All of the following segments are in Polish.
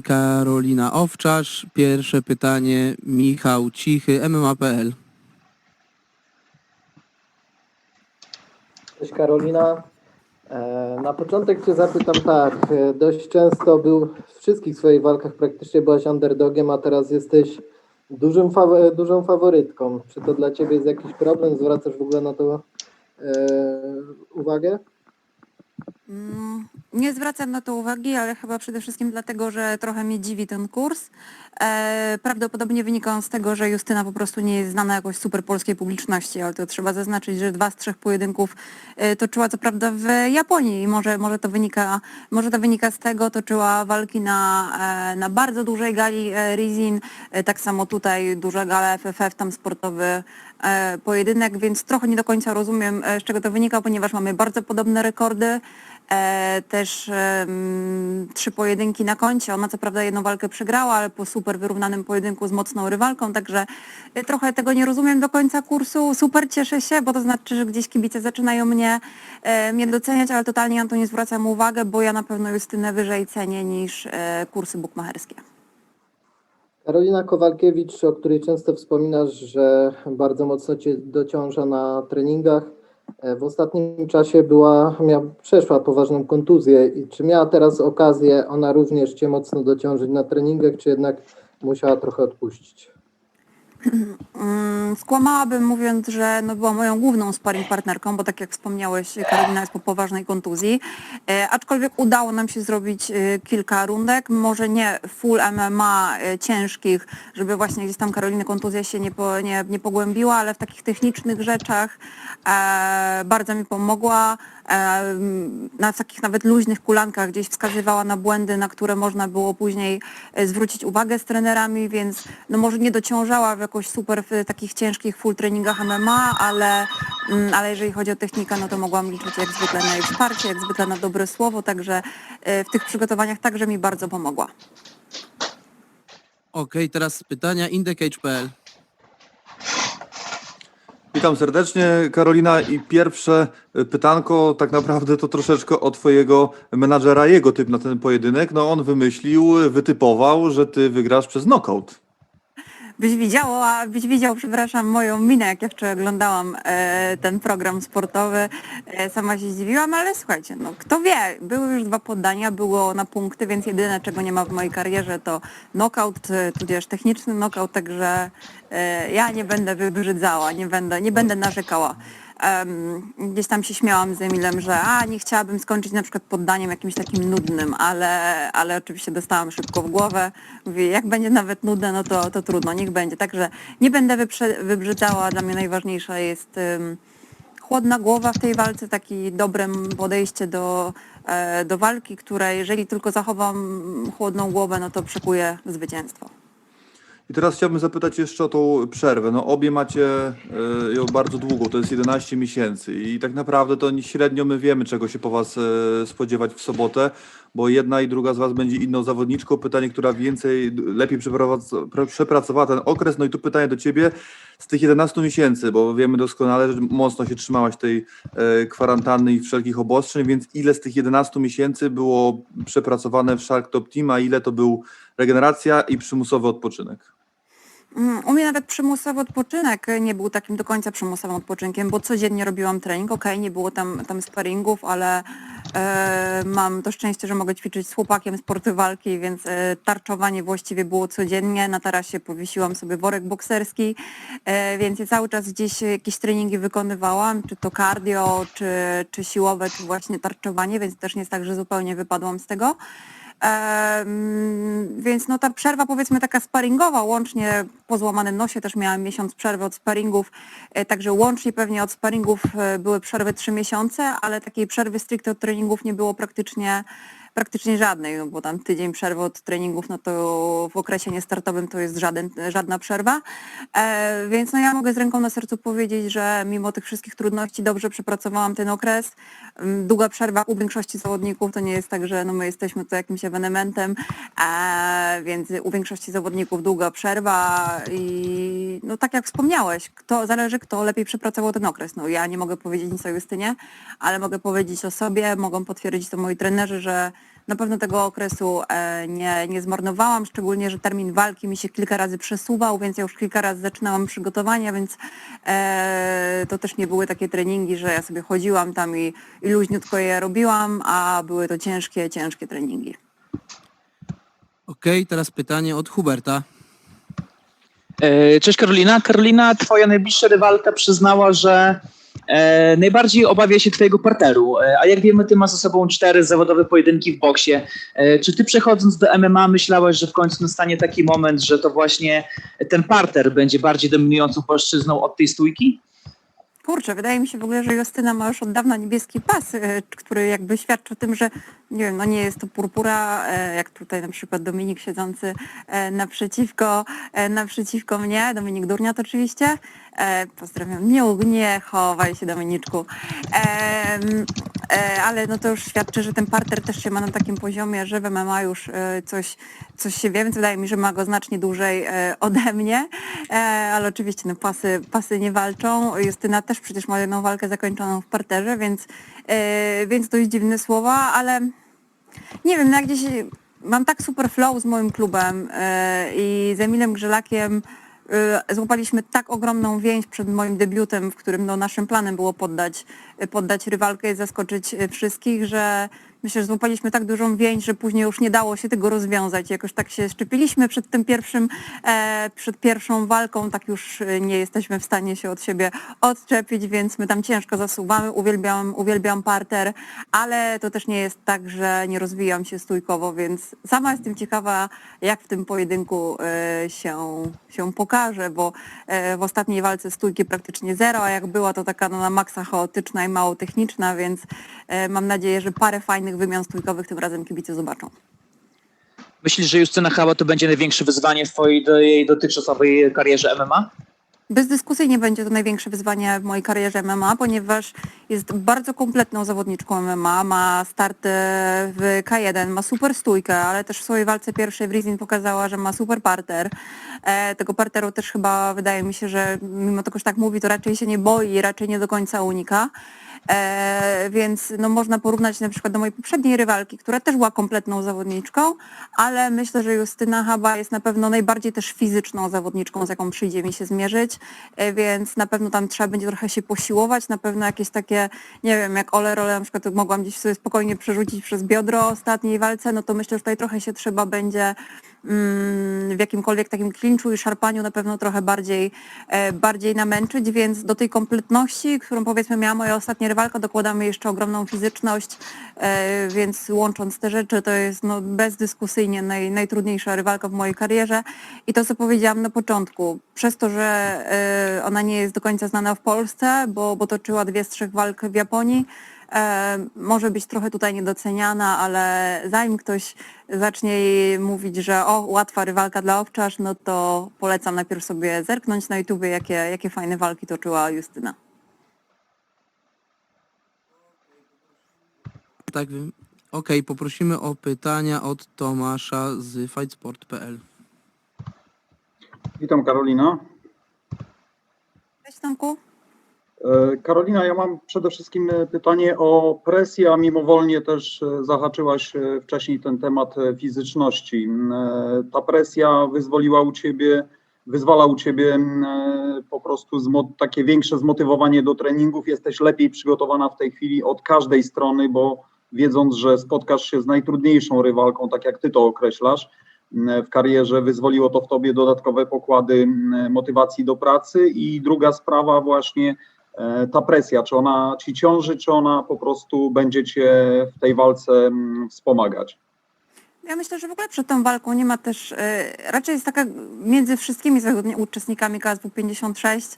Karolina Owczarz. Pierwsze pytanie Michał Cichy, MMA.pl. Cześć Karolina. E, Na początek Cię zapytam tak. e, Dość często był w wszystkich swoich walkach praktycznie byłaś underdogiem, a teraz jesteś dużym fawo- dużą faworytką. Czy to dla Ciebie jest jakiś problem? Zwracasz w ogóle na to e, uwagę? Mm, Nie zwracam na to uwagi, ale chyba przede wszystkim dlatego, że trochę mnie dziwi ten kurs. E, prawdopodobnie wynika on z tego, że Justyna po prostu nie jest znana jakoś super polskiej publiczności, ale to trzeba zaznaczyć, że dwa z trzech pojedynków e, toczyła co prawda w Japonii i może, może, to, wynika, może to wynika z tego, toczyła walki na, e, na bardzo dużej gali Rizin, tak samo tutaj duża gala FFF, tam sportowy pojedynek, więc trochę nie do końca rozumiem, z czego to wynika, ponieważ mamy bardzo podobne rekordy. E, też trzy pojedynki na koncie. Ona co prawda jedną walkę przegrała, ale po super wyrównanym pojedynku z mocną rywalką, także e, trochę tego nie rozumiem do końca kursu. Super cieszę się, bo to znaczy, że gdzieś kibice zaczynają mnie, e, mnie doceniać, ale totalnie na to nie zwracam uwagę, bo ja na pewno Justynę wyżej cenię niż kursy bukmacherskie. Karolina Kowalkiewicz, o której często wspominasz, że bardzo mocno Cię dociąża na treningach. E, W ostatnim czasie była, miała, przeszła poważną kontuzję. I czy miała teraz okazję ona również Cię mocno dociążyć na treningach, czy jednak musiała trochę odpuścić? Mm, Skłamałabym mówiąc, że no była moją główną sparring partnerką, bo tak jak wspomniałeś, Karolina jest po poważnej kontuzji. E, aczkolwiek udało nam się zrobić e, kilka rundek, może nie full MMA e, ciężkich, żeby właśnie gdzieś tam Karoliny kontuzja się nie, po, nie, nie pogłębiła, ale w takich technicznych rzeczach e, bardzo mi pomogła. E, na takich nawet luźnych kulankach gdzieś wskazywała na błędy, na które można było później e, zwrócić uwagę z trenerami, więc no może nie dociążała w jakoś super w takich ciężkich full treningach MMA, ale, mm, ale jeżeli chodzi o technikę, no to mogłam liczyć jak zwykle na jej wsparcie, jak zwykle na dobre słowo, także e, w tych przygotowaniach także mi bardzo pomogła. Okej, teraz pytania Indecage.pl. Witam serdecznie, Karolina. I pierwsze y, pytanko, tak naprawdę to troszeczkę o Twojego menadżera, jego typ na ten pojedynek. No on wymyślił, wytypował, że Ty wygrasz przez knockout. Byś widziało, a byś widział, przepraszam, moją minę, jak ja wczoraj oglądałam e, ten program sportowy. E, sama się zdziwiłam, ale słuchajcie, no kto wie, były już dwa poddania, było na punkty, więc jedyne, czego nie ma w mojej karierze, to knockout, e, tudzież techniczny knockout, także e, ja nie będę wybrzydzała, nie będę, nie będę narzekała. Em, gdzieś tam się śmiałam z Emilem, że a nie chciałabym skończyć na przykład poddaniem jakimś takim nudnym, ale, ale oczywiście dostałam szybko w głowę. Mówię, jak będzie nawet nudne, no to, to trudno, niech będzie. Także nie będę wybrzydzała, dla mnie najważniejsza jest chłodna głowa w tej walce, takie dobre podejście do, e, do walki, które jeżeli tylko zachowam chłodną głowę, no to przekuję zwycięstwo. I teraz chciałbym zapytać jeszcze o tą przerwę. No obie macie y, ją bardzo długą, to jest 11 miesięcy i tak naprawdę to średnio my wiemy, czego się po Was y, spodziewać w sobotę, bo jedna i druga z Was będzie inną zawodniczką. Pytanie, która więcej, lepiej przepracowała ten okres. No i tu pytanie do Ciebie z tych 11 miesięcy, bo wiemy doskonale, że mocno się trzymałaś tej e, kwarantanny i wszelkich obostrzeń, więc ile z tych 11 miesięcy było przepracowane w Shark Top Team, a ile to był regeneracja i przymusowy odpoczynek? Mm, U mnie nawet przymusowy odpoczynek nie był takim do końca przymusowym odpoczynkiem, bo codziennie robiłam trening. Okej, nie było tam, tam sparingów, ale e, mam to szczęście, że mogę ćwiczyć z chłopakiem sporty walki, więc e, tarczowanie właściwie było codziennie. Na tarasie powiesiłam sobie worek bokserski, e, więc cały czas gdzieś jakieś treningi wykonywałam, czy to cardio, czy, czy siłowe, czy właśnie tarczowanie, więc też nie jest tak, że zupełnie wypadłam z tego. Więc no ta przerwa powiedzmy taka sparingowa, łącznie po złamanym nosie też miałam miesiąc przerwy od sparingów, e, także łącznie pewnie od sparingów e, były przerwy trzy miesiące, ale takiej przerwy stricte od treningów nie było praktycznie praktycznie żadnej, no bo tam tydzień przerwy od treningów, no to w okresie niestartowym to jest żaden, żadna przerwa. E, więc no ja mogę z ręką na sercu powiedzieć, że mimo tych wszystkich trudności dobrze przepracowałam ten okres. Mm, Długa przerwa u większości zawodników to nie jest tak, że no my jesteśmy tu jakimś ewenementem, e, więc u większości zawodników długa przerwa i no tak jak wspomniałeś, kto, zależy kto lepiej przepracował ten okres. No ja nie mogę powiedzieć nic o Justynie, ale mogę powiedzieć o sobie, mogą potwierdzić to moi trenerzy, że na pewno tego okresu e, nie, nie zmarnowałam, szczególnie, że termin walki mi się kilka razy przesuwał, więc ja już kilka razy zaczynałam przygotowania, więc e, to też nie były takie treningi, że ja sobie chodziłam tam i, i luźniutko je robiłam, a były to ciężkie, ciężkie treningi. Okej, teraz pytanie od Huberta. E, Cześć Karolina. Karolina, twoja najbliższa rywalka przyznała, że e, najbardziej obawia się twojego parteru. E, a jak wiemy, ty masz za sobą cztery zawodowe pojedynki w boksie. E, czy ty przechodząc do MMA myślałaś, że w końcu nastanie taki moment, że to właśnie ten parter będzie bardziej dominującą płaszczyzną od tej stójki? Kurczę, wydaje mi się w ogóle, że Justyna ma już od dawna niebieski pas, e, który jakby świadczy o tym, że nie wiem, no nie jest to purpura, e, jak tutaj na przykład Dominik siedzący e, naprzeciwko, naprzeciwko mnie, Dominik Durniat oczywiście. Pozdrawiam, nie, nie chowaj się Dominiczku. Ale no to już świadczy, że ten parter też się ma na takim poziomie, że w MMA już e, coś, coś się wie, więc wydaje mi, że ma go znacznie dłużej e, ode mnie, E, ale oczywiście no, pasy, pasy nie walczą. Justyna też przecież ma jedną walkę zakończoną w parterze, więc, e, więc dość dziwne słowa, ale nie wiem, no jak gdzieś mam tak super flow z moim klubem e, i z Emilem Grzelakiem e, złapaliśmy tak ogromną więź przed moim debiutem, w którym no, naszym planem było poddać, poddać rywalkę i zaskoczyć e, wszystkich, że myślę, że złapaliśmy tak dużą więź, że później już nie dało się tego rozwiązać. Jakoś tak się szczepiliśmy przed tym pierwszym, e, przed pierwszą walką, tak już e, nie jesteśmy w stanie się od siebie odczepić, więc my tam ciężko zasuwamy. Uwielbiam, uwielbiam parter, ale to też nie jest tak, że nie rozwijam się stójkowo, więc sama jestem ciekawa, jak w tym pojedynku e, się, się pokaże, bo w ostatniej walce stójki praktycznie zero, a jak była to taka no, na maksa chaotyczna i mało techniczna, więc mam nadzieję, że parę fajnych wymian stójkowych tym razem kibice zobaczą. Myślisz, że Justyna Chaba to będzie największe wyzwanie w twojej do jej dotychczasowej karierze MMA? Bezdyskusyjnie będzie to największe wyzwanie w mojej karierze MMA, ponieważ jest bardzo kompletną zawodniczką MMA, ma starty w K1, ma super stójkę, ale też w swojej walce pierwszej w Rizin pokazała, że ma super parter. E, tego parteru też chyba wydaje mi się, że mimo tego, że tak mówi, to raczej się nie boi i raczej nie do końca unika. E, więc no, można porównać na przykład do mojej poprzedniej rywalki, która też była kompletną zawodniczką, ale myślę, że Justyna Haba jest na pewno najbardziej też fizyczną zawodniczką, z jaką przyjdzie mi się zmierzyć, e, więc na pewno tam trzeba będzie trochę się posiłować, na pewno jakieś takie, nie wiem, jak ole role na przykład mogłam gdzieś sobie spokojnie przerzucić przez biodro ostatniej walce, no to myślę, że tutaj trochę się trzeba będzie w jakimkolwiek takim klinczu i szarpaniu na pewno trochę bardziej, e, bardziej namęczyć, więc do tej kompletności, którą powiedzmy miała moja ostatnia rywalka, dokładamy jeszcze ogromną fizyczność, e, więc łącząc te rzeczy, to jest no, bezdyskusyjnie naj, najtrudniejsza rywalka w mojej karierze. I to, co powiedziałam na początku, przez to, że e, ona nie jest do końca znana w Polsce, bo, bo toczyła dwie z trzech walk w Japonii, może być trochę tutaj niedoceniana, ale zanim ktoś zacznie jej mówić, że o, łatwa rywalka dla owczarz, no to polecam najpierw sobie zerknąć na YouTubie, jakie, jakie fajne walki toczyła Justyna. Tak, wiem. Okej, poprosimy o pytania od Tomasza z fightsport.pl. Witam Karolina. Cześć Tomku. E, Karolina, ja mam przede wszystkim e, pytanie o presję, a mimowolnie też e, zahaczyłaś wcześniej ten temat fizyczności. Ta presja wyzwoliła u ciebie, wyzwala u ciebie po prostu takie większe zmotywowanie do treningów. Jesteś lepiej przygotowana w tej chwili od każdej strony, bo wiedząc, że spotkasz się z najtrudniejszą rywalką, tak jak ty to określasz, w karierze, wyzwoliło to w tobie dodatkowe pokłady motywacji do pracy. I druga sprawa właśnie ta presja, czy ona ci ciąży, czy ona po prostu będzie cię w tej walce mm, wspomagać? Ja myślę, że w ogóle przed tą walką nie ma też, e, raczej jest taka między wszystkimi uczestnikami KSW 56,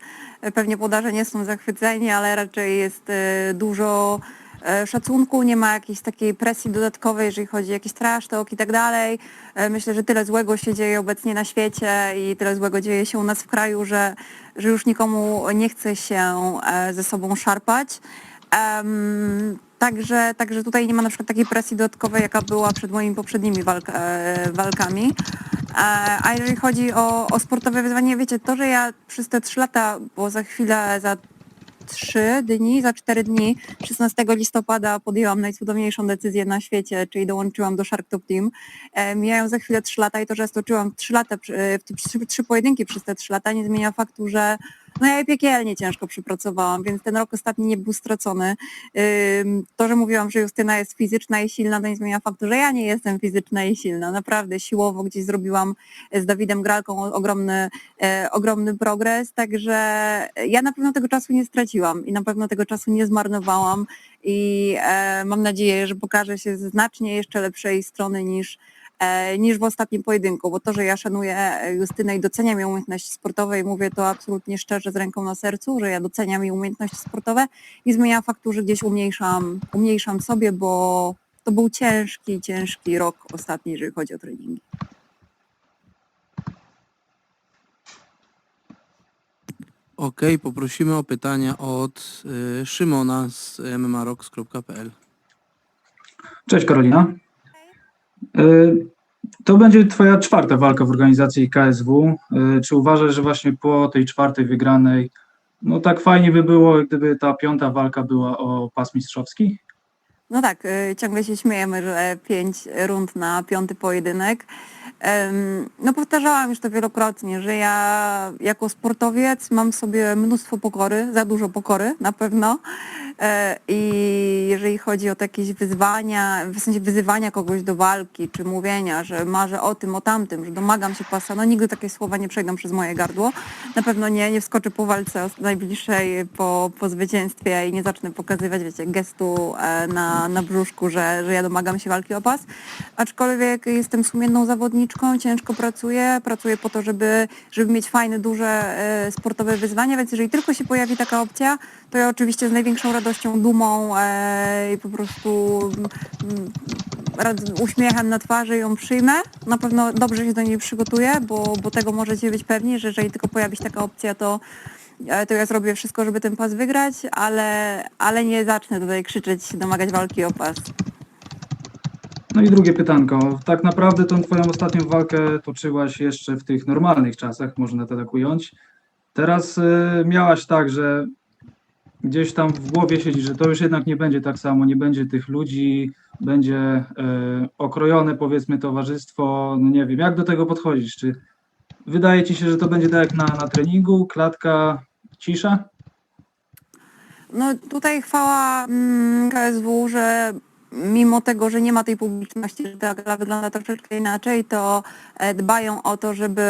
e, pewnie podarze nie są zachwyceni, ale raczej jest e, dużo e, szacunku, nie ma jakiejś takiej presji dodatkowej, jeżeli chodzi o jakiś trash talk i tak dalej. E, Myślę, że tyle złego się dzieje obecnie na świecie i tyle złego dzieje się u nas w kraju, że, że już nikomu nie chce się e, ze sobą szarpać. Em, Także, także tutaj nie ma na przykład takiej presji dodatkowej, jaka była przed moimi poprzednimi walk, e, walkami. E, a jeżeli chodzi o, o sportowe wyzwanie, wiecie, to, że ja przez te trzy lata, bo za chwilę, za trzy dni, za cztery dni, 16 listopada podjęłam najcudowniejszą decyzję na świecie, czyli dołączyłam do Shark Top Team. E, mijają za chwilę trzy lata i to, że stoczyłam trzy lata, e, trzy, trzy pojedynki przez te trzy lata nie zmienia faktu, że no ja piekielnie ciężko przypracowałam, więc ten rok ostatni nie był stracony. To, że mówiłam, że Justyna jest fizyczna i silna, to nie zmienia faktu, że ja nie jestem fizyczna i silna. Naprawdę siłowo gdzieś zrobiłam z Dawidem Gralką ogromny, e, ogromny progres, także ja na pewno tego czasu nie straciłam i na pewno tego czasu nie zmarnowałam i e, mam nadzieję, że pokaże się znacznie jeszcze lepszej strony niż e, niż w ostatnim pojedynku, bo to, że ja szanuję e, Justynę i doceniam jej umiejętności sportowe i mówię to absolutnie szczerze z ręką na sercu, że ja doceniam jej umiejętności sportowe i zmienia faktu, że gdzieś umniejszam, umniejszam sobie, bo to był ciężki, ciężki rok ostatni, jeżeli chodzi o treningi. Okej, poprosimy o pytania od y, Szymona z mmarocks.pl. Cześć Karolina. Y, To będzie Twoja czwarta walka w organizacji KSW. Y, Czy uważasz, że właśnie po tej czwartej wygranej, no tak fajnie by było, gdyby ta piąta walka była o pas mistrzowski? No tak, y, ciągle się śmiejemy, że pięć rund na piąty pojedynek. No powtarzałam już to wielokrotnie, że ja jako sportowiec mam w sobie mnóstwo pokory, za dużo pokory na pewno. E, I jeżeli chodzi o jakieś wyzwania, w sensie wyzywania kogoś do walki, czy mówienia, że marzę o tym, o tamtym, że domagam się pasa, no nigdy takie słowa nie przejdą przez moje gardło. Na pewno nie, nie wskoczę po walce najbliższej po, po zwycięstwie i nie zacznę pokazywać, wiecie, gestu e, na, brzuszku, że, że ja domagam się walki o pas. Aczkolwiek jestem sumienną zawodniczką, ciężko pracuję, pracuję po to, żeby, żeby mieć fajne, duże e, sportowe wyzwania, więc jeżeli tylko się pojawi taka opcja, to ja oczywiście z największą radością, dumą e, i po prostu mm, uśmiechem na twarzy ją przyjmę. Na pewno dobrze się do niej przygotuję, bo, bo tego możecie być pewni, że jeżeli tylko pojawi się taka opcja, to to ja zrobię wszystko, żeby ten pas wygrać, ale, ale nie zacznę tutaj krzyczeć, domagać walki o pas. No i drugie pytanko. Tak naprawdę tą Twoją ostatnią walkę toczyłaś jeszcze w tych normalnych czasach, można to tak ująć. Teraz y, miałaś tak, że gdzieś tam w głowie siedzi, że to już jednak nie będzie tak samo, nie będzie tych ludzi, będzie y, okrojone powiedzmy towarzystwo, no nie wiem, jak do tego podchodzisz? Czy wydaje Ci się, że to będzie tak jak na, na treningu, klatka, cisza? No tutaj chwała mm, KSW, że mimo tego, że nie ma tej publiczności, że ta gra wygląda troszeczkę inaczej, to e, dbają o to, żeby,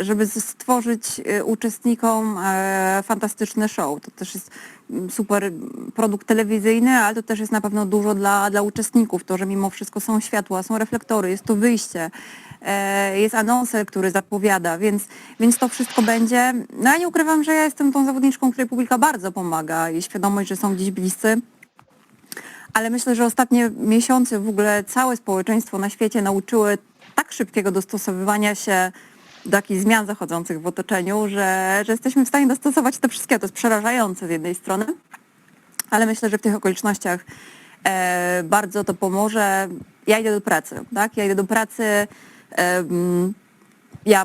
żeby stworzyć e, uczestnikom e, fantastyczny show. To też jest mm, super produkt telewizyjny, ale to też jest na pewno dużo dla, dla uczestników. To, że mimo wszystko są światła, są reflektory, jest to wyjście, jest anonser, który zapowiada, więc, więc to wszystko będzie. No ja nie ukrywam, że ja jestem tą zawodniczką, której publika bardzo pomaga i świadomość, że są gdzieś bliscy. Ale myślę, że ostatnie miesiące w ogóle całe społeczeństwo na świecie nauczyły tak szybkiego dostosowywania się do takich zmian zachodzących w otoczeniu, że, że jesteśmy w stanie dostosować to wszystkiego. To jest przerażające z jednej strony, ale myślę, że w tych okolicznościach e, bardzo to pomoże. Ja idę do pracy, tak? Ja idę do pracy. Ja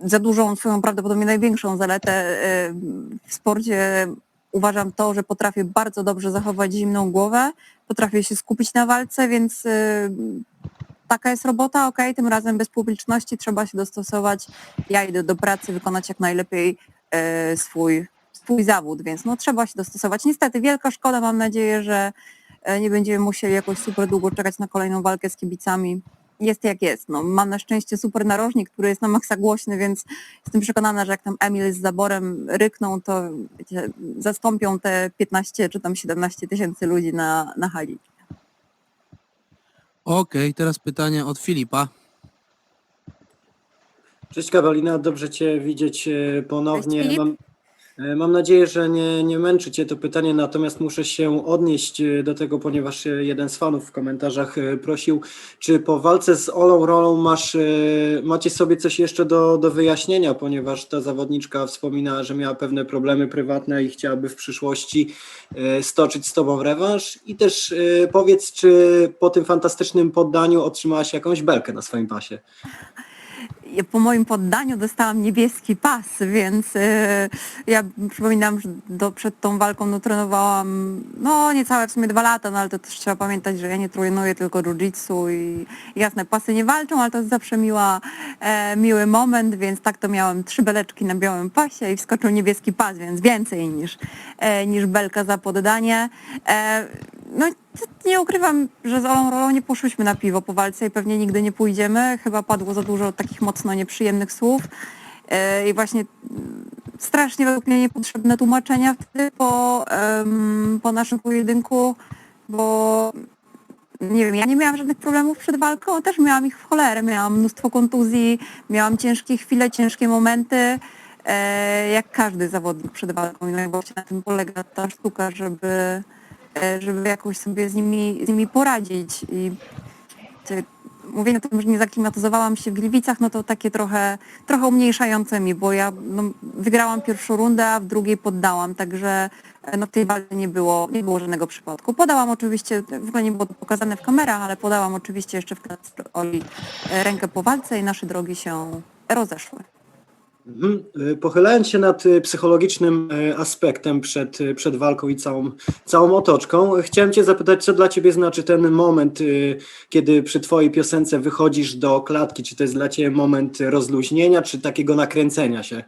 za dużą, swoją prawdopodobnie największą zaletę e, w sporcie uważam to, że potrafię bardzo dobrze zachować zimną głowę, potrafię się skupić na walce, więc y, taka jest robota, okej, tym razem bez publiczności trzeba się dostosować. Ja idę do pracy, wykonać jak najlepiej e, swój, swój zawód, więc no trzeba się dostosować. Niestety wielka szkoda, mam nadzieję, że e, nie będziemy musieli jakoś super długo czekać na kolejną walkę z kibicami. Jest jak jest. No, mam na szczęście super narożnik, który jest na maksa głośny, więc jestem przekonana, że jak tam Emil z zaborem rykną, to wiecie, zastąpią te 15 czy tam 17 tysięcy ludzi na, na hali. Okej, teraz pytania od Filipa. Cześć Karolina, dobrze Cię widzieć e, ponownie. Cześć, Filip. mam, mam nadzieję, że nie, nie męczy Cię to pytanie, natomiast muszę się odnieść e, do tego, ponieważ e, jeden z fanów w komentarzach e, prosił, czy po walce z Olą Rolą masz, e, macie sobie coś jeszcze do, do wyjaśnienia, ponieważ ta zawodniczka wspominała, że miała pewne problemy prywatne i chciałaby w przyszłości e, stoczyć z Tobą rewanż. I też e, powiedz, czy po tym fantastycznym poddaniu otrzymałaś jakąś belkę na swoim pasie? Po moim poddaniu dostałam niebieski pas, więc e, ja przypominam, że do, przed tą walką no, trenowałam no niecałe w sumie dwa lata, no ale to też trzeba pamiętać, że ja nie trenuję tylko jiu-jitsu i jasne, pasy nie walczą, ale to jest zawsze miła, e, miły moment, więc tak to miałem trzy beleczki na białym pasie i wskoczył niebieski pas, więc więcej niż, e, niż belka za poddanie. E, no nie ukrywam, że z Olą Rolą nie poszłyśmy na piwo po walce i pewnie nigdy nie pójdziemy. Chyba padło za dużo takich mocno nieprzyjemnych słów. E, I właśnie mm, strasznie według mnie niepotrzebne tłumaczenia wtedy po, po naszym pojedynku, bo nie wiem, ja nie miałam żadnych problemów przed walką, też miałam ich w cholerę. Miałam mnóstwo kontuzji, miałam ciężkie chwile, ciężkie momenty, e, jak każdy zawodnik przed walką. I właśnie na tym polega ta sztuka, żeby, żeby jakoś sobie z nimi, z nimi poradzić. I te- mówienie o tym, że nie zaklimatyzowałam się w Gliwicach, no to takie trochę, trochę umniejszające mi, bo ja no, wygrałam pierwszą rundę, a w drugiej poddałam, także e, no, w tej walce nie było, nie było żadnego przypadku. Podałam oczywiście, w ogóle nie było to pokazane w kamerach, ale podałam oczywiście jeszcze w Oli e, rękę po walce i nasze drogi się rozeszły. Mhm. Y, Pochylając się nad y, psychologicznym y, aspektem przed, przed walką i całą, całą otoczką, chciałem Cię zapytać, co dla Ciebie znaczy ten moment, kiedy przy Twojej piosence wychodzisz do klatki? Czy to jest dla Ciebie moment rozluźnienia, czy takiego nakręcenia się?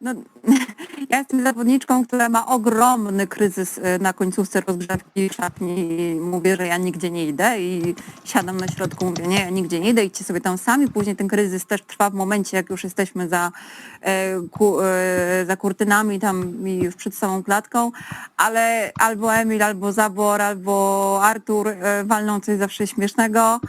No, ja jestem zawodniczką, która ma ogromny kryzys y, na końcówce rozgrzewki szatni i mówię, że ja nigdzie nie idę i siadam na środku, mówię, nie, ja nigdzie nie idę, idźcie sobie tam sami. Później ten kryzys też trwa w momencie, jak już jesteśmy za, e, ku, e, za kurtynami tam i już przed samą klatką, ale albo Emil, albo Zabor, albo Artur e, walną coś zawsze śmiesznego.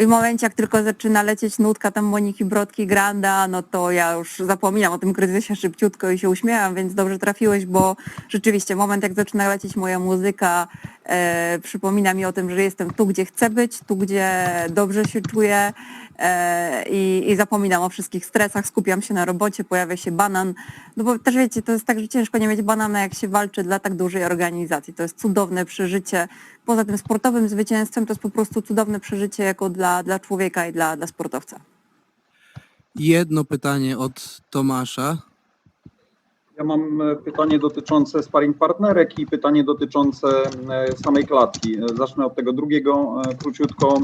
W momencie, jak tylko zaczyna lecieć nutka tam Moniki Brodki Granda, no to ja już zapominam o tym kryzysie szybciutko i się uśmiecham, więc dobrze trafiłeś, bo rzeczywiście moment, jak zaczyna lecieć moja muzyka, e, przypomina mi o tym, że jestem tu, gdzie chcę być, tu, gdzie dobrze się czuję e, i, i zapominam o wszystkich stresach, skupiam się na robocie, pojawia się banan, no bo też wiecie, to jest tak, że ciężko nie mieć banana, jak się walczy dla tak dużej organizacji. To jest cudowne przeżycie. Poza tym sportowym zwycięstwem to jest po prostu cudowne przeżycie jako dla, dla człowieka i dla, dla sportowca. Jedno pytanie od Tomasza. Ja mam e, pytanie dotyczące sparring partnerek i pytanie dotyczące e, samej klatki. E, Zacznę od tego drugiego króciutko.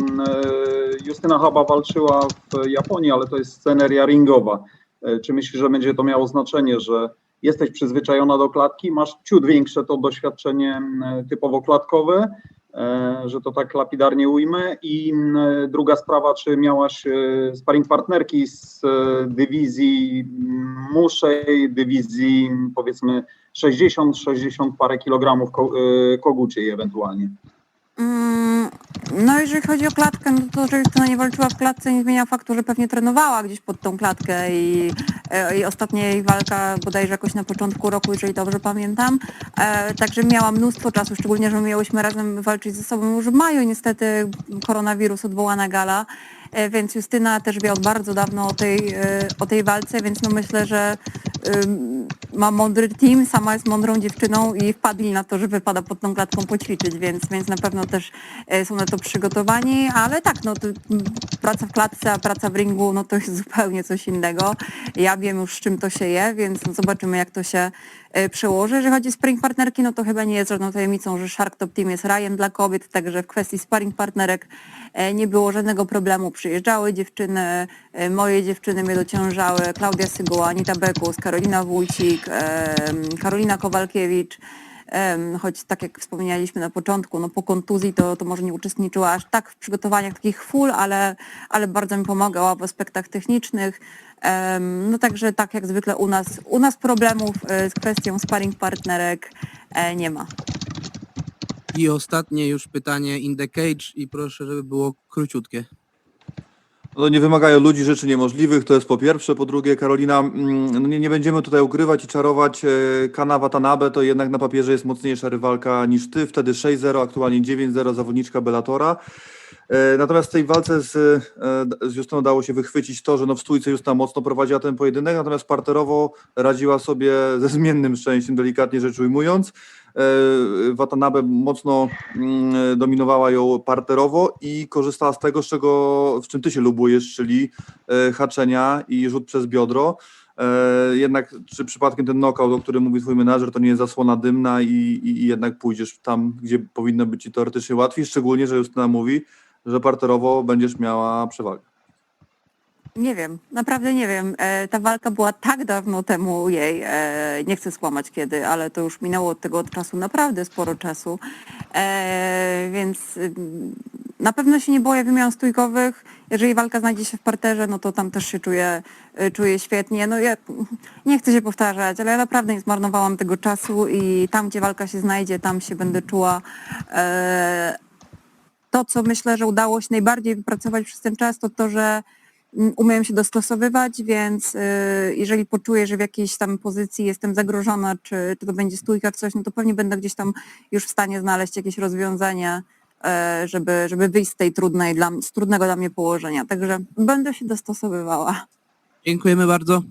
Justyna Haba walczyła w Japonii, ale to jest sceneria ringowa. Czy myślisz, że będzie to miało znaczenie, że jesteś przyzwyczajona do klatki, masz ciut większe to doświadczenie typowo klatkowe, że to tak lapidarnie ujmę. I druga sprawa, czy miałaś e, sparring partnerki z e, dywizji muszej, dywizji powiedzmy 60, 60 parę kilogramów ko, e, koguciej ewentualnie. Mm, No jeżeli chodzi o klatkę, no to że Justyna nie walczyła w klatce, nie zmienia faktu, że pewnie trenowała gdzieś pod tą klatkę i, e, i ostatnia jej walka bodajże jakoś na początku roku, jeżeli dobrze pamiętam. E, także miała mnóstwo czasu, szczególnie, że miałyśmy razem walczyć ze sobą już w maju niestety koronawirus odwołana gala. E, Więc Justyna też wie od bardzo dawno o tej, e, o tej walce, więc no myślę, że ma mądry team, sama jest mądrą dziewczyną i wpadli na to, że wypada pod tą klatką poćwiczyć, więc, więc na pewno też e, są na to przygotowani, ale tak, no to, mm, praca w klatce, a praca w ringu, no to jest zupełnie coś innego. Ja wiem już z czym to się je, więc no zobaczymy jak to się przełoży. Jeżeli chodzi o sparring partnerki, no to chyba nie jest żadną tajemnicą, że Shark Top Team jest rajem dla kobiet, także w kwestii sparring partnerek e, nie było żadnego problemu. Przyjeżdżały dziewczyny, e, moje dziewczyny mnie dociążały, Klaudia Sygoła, Anita Bekus, Karolina Wójcik, Karolina Kowalkiewicz. Choć tak jak wspomnieliśmy na początku, no po kontuzji to, to może nie uczestniczyła aż tak w przygotowaniach takich full, ale, ale bardzo mi pomagała w aspektach technicznych. No także tak jak zwykle u nas, u nas problemów e, z kwestią sparring partnerek e, nie ma. I ostatnie już pytanie in the cage i proszę, żeby było króciutkie. No nie wymagają ludzi rzeczy niemożliwych, to jest po pierwsze. Po drugie, Karolina, mm, no nie, nie będziemy tutaj ukrywać i czarować. e, Kana Watanabe to jednak na papierze jest mocniejsza rywalka niż ty. Wtedy 6-0, aktualnie 9-0 zawodniczka Bellatora. E, Natomiast w tej walce z, e, z Justyną dało się wychwycić to, że no w stójce Justyna mocno prowadziła ten pojedynek, natomiast parterowo radziła sobie ze zmiennym szczęściem, delikatnie rzecz ujmując. Watanabe mocno mm, dominowała ją parterowo i korzystała z tego, z czego, w czym ty się lubujesz, czyli e, haczenia i rzut przez biodro. E, Jednak czy przypadkiem ten knockout, o którym mówi twój menadżer, to nie jest zasłona dymna i, i jednak pójdziesz tam, gdzie powinno być ci teoretycznie łatwiej, szczególnie, że Justyna mówi, że parterowo będziesz miała przewagę. Nie wiem, naprawdę nie wiem. E, ta walka była tak dawno temu jej, e, nie chcę skłamać kiedy, ale to już minęło od tego czasu naprawdę sporo czasu, e, więc ym, na pewno się nie boję wymian stójkowych. Jeżeli walka znajdzie się w parterze, no to tam też się czuję, y, czuję świetnie. No ja nie chcę się powtarzać, ale ja naprawdę nie zmarnowałam tego czasu i tam, gdzie walka się znajdzie, tam się będę czuła e, to, co myślę, że udało się najbardziej wypracować przez ten czas, to to, że umiem się dostosowywać, więc y, jeżeli poczuję, że w jakiejś tam pozycji jestem zagrożona, czy, czy to będzie stójka, czy coś, no to pewnie będę gdzieś tam już w stanie znaleźć jakieś rozwiązania, e, żeby, żeby wyjść z tej trudnej, dla, z trudnego dla mnie położenia. Także będę się dostosowywała. Dziękujemy bardzo.